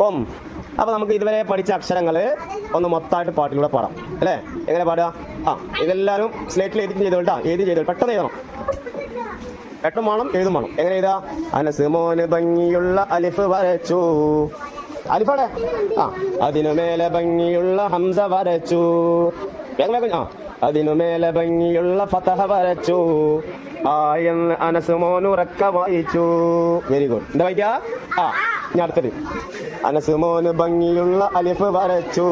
ഒം അപ്പൊ നമുക്ക് ഇതുവരെ പഠിച്ച അക്ഷരങ്ങൾ ഒന്ന് മൊത്തമായിട്ട് പാട്ടിലൂടെ പാടാം. അല്ലേ? എങ്ങനെ പാടുക? ആ ഇതെല്ലാവരും സ്ലേറ്റിൽ എഴുതി ചെയ്തോട്ടാ എഴുതി ചെയ്തോ പെട്ടെന്ന് എഴുതണം. പെട്ടെന്ന് വേണം എഴുതും വേണം. എങ്ങനെ എഴുതാ അനസ് ഭംഗിയുള്ള അലിഫ് വരച്ചു. അലിഫാടെ ആ അതിനു മേലെ ഭംഗിയുള്ള ഹംസ വരച്ചു. എങ്ങനെ ആ അതിനു മേലെ ഭംഗിയുള്ള ഫതഹ വരച്ചു. ആ എന്ന് അനസ് മോനുറക്ക വായിച്ചു. വെരി ഗുഡ് എന്താ വായിക്കാ ആ ഞാൻ അടുത്തത്. അനസ് മോന് ഭംഗിയുള്ള അലിഫ് വരച്ചു.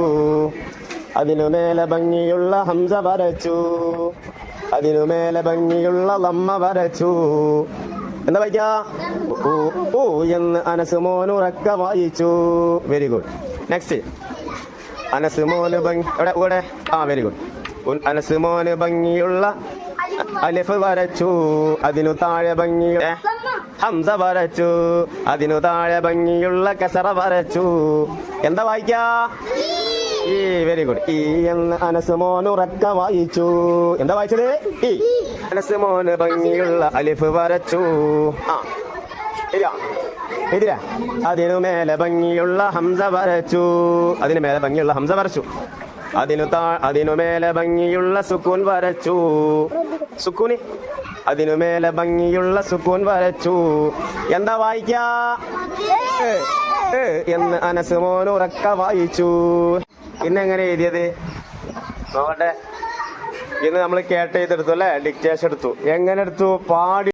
അതിനു മേലെ ഭംഗിയുള്ള ഹംസ വരച്ചു. അതിനു മേലെ ഭംഗിയുള്ള ലമ്മ വരച്ചു. എന്താ വായിക്കാ? ഓ എന്ന് അനസ് മോൻ ഉറക്ക വായിച്ചു. വെരി ഗുഡ് നെക്സ്റ്റ് അനസ് മോന് ഭംഗി എവിടെ ഇവിടെ ആ വെരി ഗുഡ് അനസ് മോന് ഭംഗിയുള്ള അലിഫ് വരച്ചു. അതിനു താഴെ ഭംഗിയുള്ള ഹംസ വരച്ചു. അതിനു താഴെ ഭംഗിയുള്ള കസറ വരച്ചു. എന്താ വായിക്കാ? ഈ വെരി ഗുഡ് ഈ എന്ന് അനസ് മോൻ ഉറക്ക വായിച്ചു. എന്താ വായിച്ചത്? ഈ. അനസ് മോന് ഭംഗിയുള്ള അലിഫ് വരച്ചു. ആ. എതിരാ അതിനു മേലെ ഭംഗിയുള്ള ഹംസ വരച്ചു. അതിനു മേലെ ഭംഗിയുള്ള ഹംസ വരച്ചു. അതിനു താ അതിനു മേലെ ഭംഗിയുള്ള സുക്കൂൻ വരച്ചു. സുക്കൂന്? അതിനു മേലെ ഭംഗിയുള്ള സുക്കൂൻ വരച്ചു. എന്താ വായിക്കാ? എന്ന് അനസ് മോൻ ഉറക്ക വായിച്ചു. ഇന്നെങ്ങനെ എഴുതിയത്? നോക്കട്ടെ. ഇന്ന് നമ്മൾ കേട്ട് ചെയ്തെടുത്തു അല്ലേ? ഡിക്റ്റേഷൻ എടുത്തു. എങ്ങനെ എടുത്തു? പാടി